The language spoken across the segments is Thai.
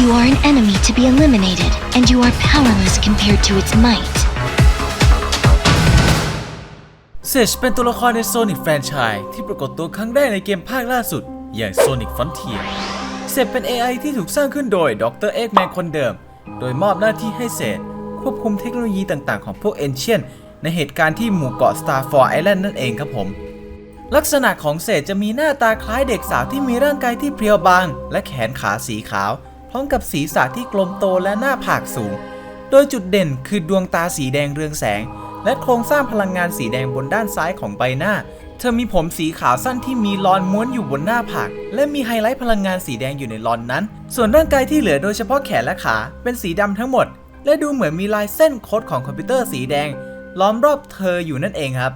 You are an enemy to be eliminated, and you are powerless compared to its might. เซจเป็นตัวละครใน Sonic แฟรนไชส์ที่ปรากฏตัวครั้งแรกในเกมภาคล่าสุด อย่าง Sonic Frontier เซจเป็น AI ที่ถูกสร้างขึ้นโดยดรเอ็กแมนคนเดิม โดยมอบหน้าที่ให้เซจควบคุมเทคโนโลยีต่างๆ ของพวก Ancient ในเหตุการณ์ที่หมู่เกาะ Starfall Island นั่นเองครับผม ลักษณะของเศษจะมีหน้าตาคล้ายเด็กสาวที่มีร่างกายที่เพรียวบาง และแขนขาสีขาว พร้อมกับศีรษะที่กลมโตและหน้าผากสูง โดยจุดเด่นคือดวงตาสีแดงเรืองแสง และโครงสร้างพลังงานสีแดงบนด้านซ้ายของใบหน้า เธอมีผมสีขาวสั้นที่มีลอนม้วนอยู่บนหน้าผาก และมีไฮไลท์พลังงานสีแดงอยู่ในลอนนั้น ส่วนร่างกายที่เหลือโดยเฉพาะแขนและขา เป็นสีดำทั้งหมด และดูเหมือนมีลายเส้นโคดของคอมพิวเตอร์สีแดง ล้อมรอบเธออยู่นั่นเองครับ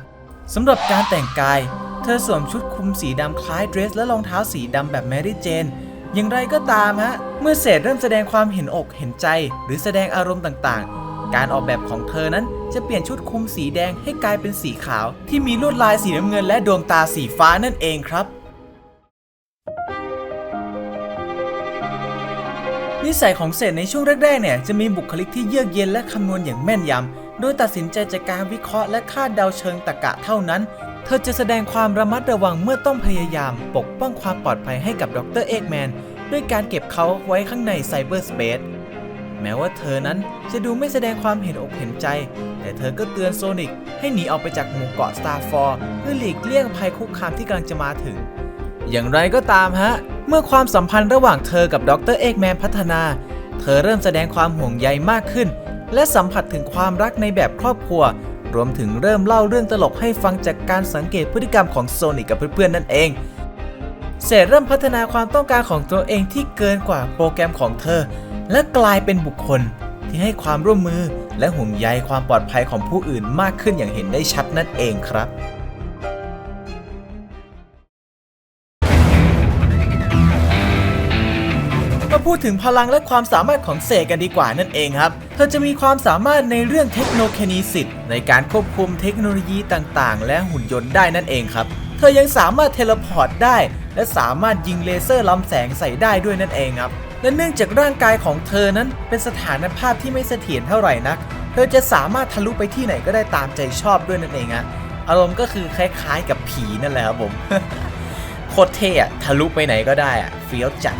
สำหรับการแต่งกาย เธอสวมชุดคลุมสีดำคล้ายเดรสและรองเท้าสีดำแบบแมรี่เจน อย่างไรก็ตามฮะ เมื่อเศษเริ่มแสดงความเห็นอกเห็นใจ หรือแสดงอารมณ์ต่างๆ การออกแบบของเธอนั้นจะเปลี่ยนชุดคลุมสีแดงให้กลายเป็นสีขาว ที่มีลวดลายสีน้ำเงินและดวงตาสีฟ้านั่นเองครับนิสัยของเศษในช่วงแรกๆ เนี่ยจะมีบุคลิกที่เยือกเย็นและคำนวณอย่างแม่นยำ โดยตัดสินใจจากการวิเคราะห์และคาดเดาเชิงตรรกะเท่านั้น เธอจะแสดงความระมัดระวังเมื่อต้องพยายามปกป้องความปลอดภัยให้กับดรเอกแมนด้วยการเก็บเขาไว้ข้างในไซเบอร์สเปซแม้ว่าเธอนั้นจะดูไม่แสดงความเห็นอกเห็นใจ แต่เธอก็เตือนโซนิกให้หนีออกไปจากหมู่เกาะ Starfall เพื่อหลีกเลี่ยงภัยคุกคามที่กำลังจะมาถึง อย่างไรก็ตามฮะ เมื่อความสัมพันธ์ระหว่างเธอกับดรเอกแมนพัฒนา เธอเริ่มแสดงความห่วงใยมากขึ้น และสัมผัสถึงความรักในแบบครอบครัว รวมถึงเริ่มเล่าเรื่องตลกให้ฟังจากการสังเกตพฤติกรรมของโซนิกกับเพื่อนๆนั่นเองเศษเริ่มพัฒนาความต้องการของตัวเองที่เกินกว่าโปรแกรมของเธอ และกลายเป็นบุคคลที่ให้ความร่วมมือและห่วงใยความปลอดภัยของผู้อื่นมากขึ้นอย่างเห็นได้ชัดนั่นเองครับ มาพูดถึงพลังและความสามารถของเสกกันดีกว่านั่นเองครับ เธอจะมีความสามารถในเรื่องเทคโนโลยีสิทธิ์ในการควบคุมเทคโนโลยีต่างๆ และหุ่นยนต์ได้นั่นเองครับ เธอยังสามารถเทเลพอร์ตได้ และสามารถยิงเลเซอร์ลำแสงใส่ได้ด้วยนั่นเองครับ และเนื่องจากร่างกายของเธอนั้นเป็นสถานภาพที่ไม่เสถียรเท่าไหร่นัก เธอจะสามารถทะลุไปที่ไหนก็ได้ตามใจชอบด้วยนั่นเองฮะอารมณ์ก็คือคล้ายๆกับผีนั่นแหละครับผมโคตรเท่อะทะลุไปไหนก็ได้อะเฟี้ยวจัด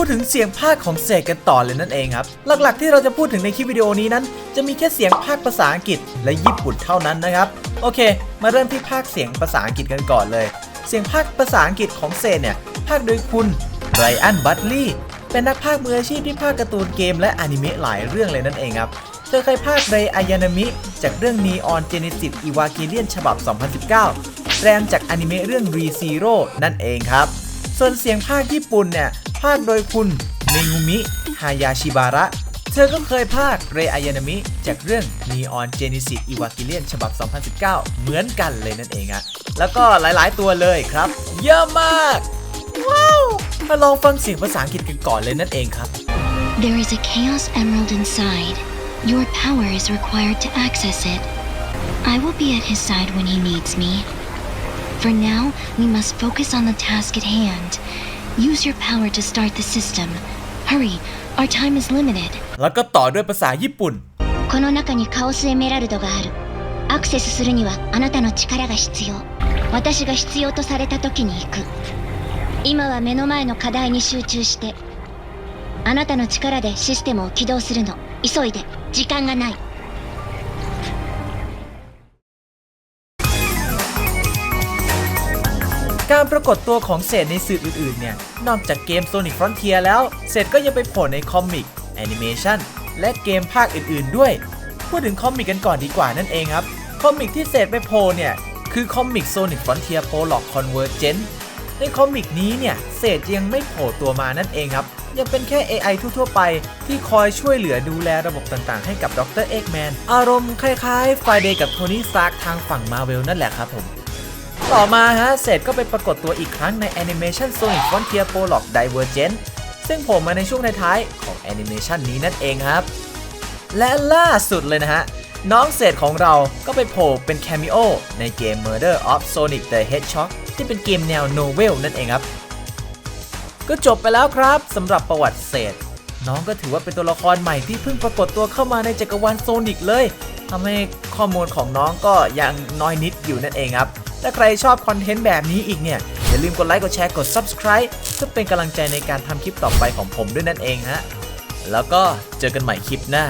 พูดถึงเสียงภาคของเสกกันต่อเลยนั่นเองครับ หลักๆที่เราจะพูดถึงในคลิปวิดีโอนี้นั้น จะมีแค่เสียงภาคภาษาอังกฤษและญี่ปุ่นเท่านั้นนะครับ โอเค มาเริ่มที่ภาคเสียงภาษาอังกฤษกันก่อนเลย เสียงภาคภาษาอังกฤษของเซนเนี่ยภาคโดยคุณไรอันบัตลีเป็นนักภาคมืออาชีพที่ภาคการ์ตูนเกมและอนิเมะหลายเรื่องเลยนั่นเองครับเธอเคยภาคเรอายานามิ จากเรื่อง Neon Genesis Evangelion ฉบับ 2019 แรมจากอนิเมะเรื่อง ReZero นั่นเองครับ ส่วนเสียงภาคญี่ปุ่นเนี่ยภาคโดยคุณเมงุมิฮายาชิบาระ เธอก็เคยภาคเรอายานามิ จากเรื่อง Neon Genesis Evangelion ฉบับ 2019 เหมือนกันเลยนั่นเองอะแล้วก็หลายๆตัวเลยครับ เยอะมาก ว้าว มาลองฟังเสียงภาษาอังกฤษกันก่อนเลยนั่นเองครับ There is a Chaos Emerald inside. Your power is required to access it. I will be at his side when he needs me. For now, we must focus on the task at hand. Use your power to start the system. Hurry, our time is limited. แล้วก็ต่อด้วยภาษาญี่ปุ่น この中にカオスエメラルドがある。アクセスするにはあなたの力が必要。私が必要とされた時に行く。今は目の前の課題に集中して。あなたの力でシステムを起動するの。急いで。時間がない。 การปรากฏตัวของเศษในสื่ออื่นๆเนี่ย นอกจากเกม Sonic Frontier แล้ว เศษก็ยังไปโผล่ในคอมิกแอนิเมชันและเกมภาคอื่นๆด้วย พูดถึงคอมิกกันก่อนดีกว่านั่นเองครับ คอมิกที่เศษไปโผล่เนี่ย คือคอมิก Sonic Frontier Prologue Convergence ในคอมิกนี้เนี่ย เศษยังไม่โผล่ตัวมานั่นเองครับ ยังเป็นแค่ AI ทั่วๆไป ที่คอยช่วยเหลือดูแลระบบต่างๆ ให้กับดรเอ็กแมนอารมณ์คล้ายๆ Friday กับโทนี่ Stark ทางฝั่ง Marvel นั่นแหละครับผม ต่อมาฮะเศษก็ไปปรากฏตัวอีกครั้งในแอนิเมชัน Sonic Frontier Prologue Divergent ซึ่งโผล่มาในช่วงท้ายของแอนิเมชันนี้นั่นเองครับ และล่าสุดเลยนะฮะ น้องเศษของเราก็ไปโผล่เป็นแคมิโอในเกม Murder of Sonic the Hedgehog ที่เป็นเกมแนวโนเวลนั่นเองครับ ก็จบไปแล้วครับสำหรับประวัติเศษ น้องก็ถือว่าเป็นตัวละครใหม่ที่เพิ่งปรากฏตัวเข้ามาในจักรวาลโซนิกเลยทำให้ข้อมูลของน้องก็ยังน้อยนิดอยู่นั่นเองครับ ถ้าใครชอบคอนเทนต์แบบนี้อีกเนี่ย อย่าลืมกดไลค์กดแชร์กด Subscribe เพื่อเป็นกำลังใจในการทำคลิปต่อไปของผมด้วยนั่นเองฮะแล้วก็เจอกันใหม่คลิปหน้า